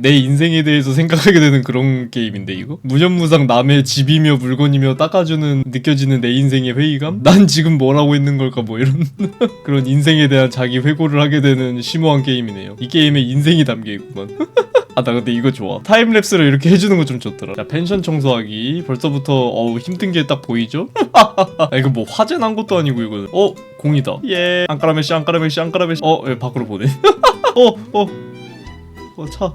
내 인생에 대해서 생각하게 되는 그런 게임인데 이거? 무념무상 남의 집이며 물건이며 닦아주는 느껴지는 내 인생의 회의감? 난 지금 뭘 하고 있는 걸까 뭐 이런 그런 인생에 대한 자기 회고를 하게 되는 심오한 게임이네요. 이 게임에 인생이 담겨 있구만. 아 나 근데 이거 좋아. 타임랩스를 이렇게 해주는 거 좀 좋더라. 자 펜션 청소하기. 벌써부터 어우 힘든 게 딱 보이죠? 아 이거 뭐 화재 난 것도 아니고 이거는. 어 공이다. 예. 안까라메시 안까라메시 안까라메시. 어 예, 밖으로 보내 어어 어 차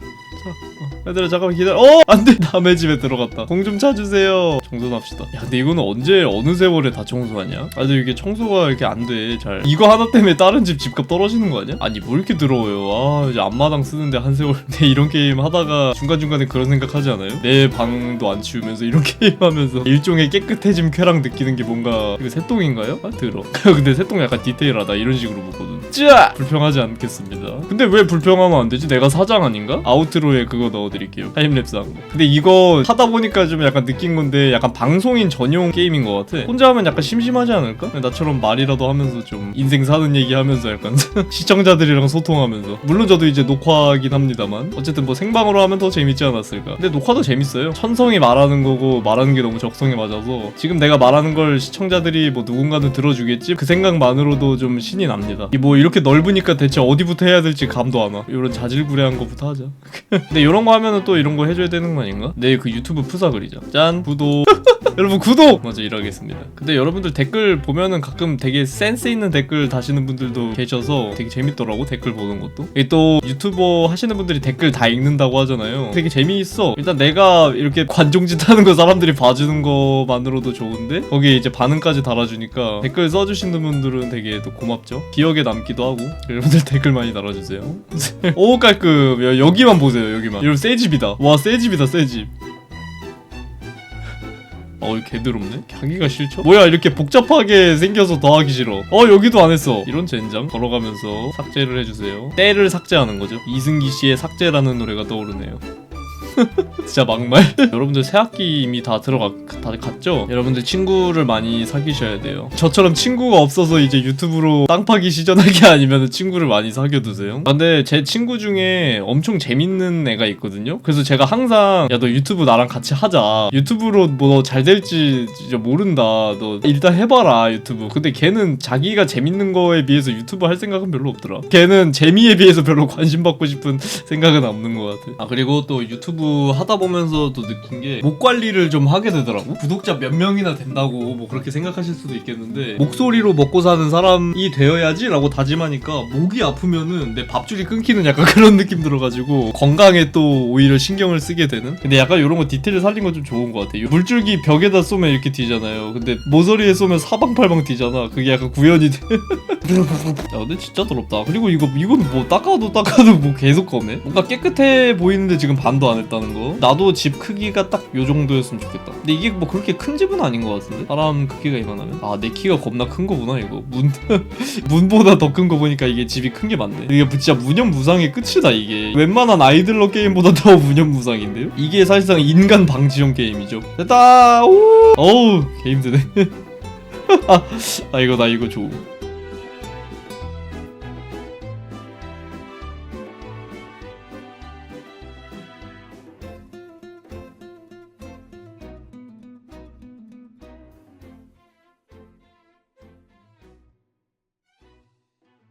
어, 얘들아 잠깐만 기다려. 어! 안돼. 남의 집에 들어갔다. 공좀 차주세요. 청소합시다. 야 근데 이거는 언제 어느 세월에 다 청소하냐? 아직 이게 청소가 이렇게 안돼잘. 이거 하나 때문에 다른 집 집값 떨어지는 거 아니야? 아니 뭐 이렇게 더러워요? 아 이제 앞마당 쓰는데 한 세월. 내 이런 게임 하다가 중간중간에 그런 생각 하지 않아요? 내 방도 안 치우면서 이런 게임 하면서 일종의 깨끗해짐 쾌락 느끼는 게 뭔가 이거 새똥인가요? 아 들어. 근데 새똥 약간 디테일하다. 이런 식으로 보거든. 짜! 불평하지 않겠습니다. 근데 왜 불평하면 안 되지? 내가 사장 아닌가? 아우트로 에 그거 넣어드릴게요. 타임랩스 한거 근데 이거 하다 보니까 좀 약간 느낀 건데 약간 방송인 전용 게임인 것 같아. 혼자 하면 약간 심심하지 않을까? 나처럼 말이라도 하면서 좀 인생 사는 얘기 하면서 약간 시청자들이랑 소통하면서. 물론 저도 이제 녹화하긴 합니다만. 어쨌든 뭐 생방으로 하면 더 재밌지 않았을까? 근데 녹화도 재밌어요. 천성이 말하는 거고 말하는 게 너무 적성에 맞아서 지금 내가 말하는 걸 시청자들이 뭐 누군가는 들어주겠지? 그 생각만으로도 좀 신이 납니다. 이뭐 이렇게 넓으니까 대체 어디부터 해야 될지 감도 안 와. 이런 자질구레한 거부터 하자 근데 이런 거 하면은 또 이런 거 해줘야 되는 거 아닌가? 내그 유튜브 프사 그리자 짠 구독. 여러분 구독! 먼저 일하겠습니다. 근데 여러분들 댓글 보면은 가끔 되게 센스 있는 댓글 다시는 분들도 계셔서 되게 재밌더라고 댓글 보는 것도. 이게 또 유튜버 하시는 분들이 댓글 다 읽는다고 하잖아요. 되게 재미있어. 일단 내가 이렇게 관종짓 하는 거 사람들이 봐주는 거만으로도 좋은데 거기에 이제 반응까지 달아주니까 댓글 써주시는 분들은 되게 또 고맙죠. 기억에 남기도 하고. 여러분들 댓글 많이 달아주세요. 오 깔끔 야, 여기만 보세요 여기만. 여러분 새 집이다. 와 새 집이다 새집. 어이 개드럽네? 하기가 싫죠? 뭐야 이렇게 복잡하게 생겨서 더 하기 싫어. 어 여기도 안 했어. 이런 젠장? 걸어가면서 삭제를 해주세요. 때를 삭제하는 거죠. 이승기 씨의 삭제라는 노래가 떠오르네요 진짜 막말. 여러분들 새학기 이미 다 들어가 다 갔죠? 여러분들 친구를 많이 사귀셔야 돼요. 저처럼 친구가 없어서 이제 유튜브로 땅 파기 시전하기 아니면 친구를 많이 사귀어두세요? 아, 근데 제 친구 중에 엄청 재밌는 애가 있거든요? 그래서 제가 항상 야 너 유튜브 나랑 같이 하자. 유튜브로 뭐 잘 될지 진짜 모른다. 너 일단 해봐라 유튜브. 근데 걔는 자기가 재밌는 거에 비해서 유튜브 할 생각은 별로 없더라. 걔는 재미에 비해서 별로 관심 받고 싶은 생각은 없는 것 같아. 아 그리고 또 유튜브 하다 보면서 또 느낀 게 목 관리를 좀 하게 되더라고. 구독자 몇 명이나 된다고 뭐 그렇게 생각하실 수도 있겠는데 목소리로 먹고 사는 사람이 되어야지 라고 다짐하니까 목이 아프면은 내 밥줄이 끊기는 약간 그런 느낌 들어가지고 건강에 또 오히려 신경을 쓰게 되는. 근데 약간 이런 거 디테일을 살린 건 좀 좋은 것 같아 물줄기 벽에다 쏘면 이렇게 뒤잖아요. 근데 모서리에 쏘면 사방팔방 뒤잖아. 그게 약간 구현이 돼. 야 근데 진짜 더럽다. 그리고 이거 이건 뭐 닦아도 닦아도 뭐 계속 검해 뭔가 깨끗해 보이는데 지금 반도 안 했다 는 거. 나도 집 크기가 딱 요 정도였으면 좋겠다. 근데 이게 뭐 그렇게 큰 집은 아닌 것 같은데? 사람 크기가 이만하면? 아 내 키가 겁나 큰 거구나 이거. 문 문보다 더 큰 거 보니까 이게 집이 큰 게 맞네. 이게 진짜 무념무상의 끝이다 이게. 웬만한 아이들러 게임보다 더 무념무상인데요? 이게 사실상 인간 방지용 게임이죠. 됐다! 오 어우 개 힘드네. 아 이거 나 이거 좋음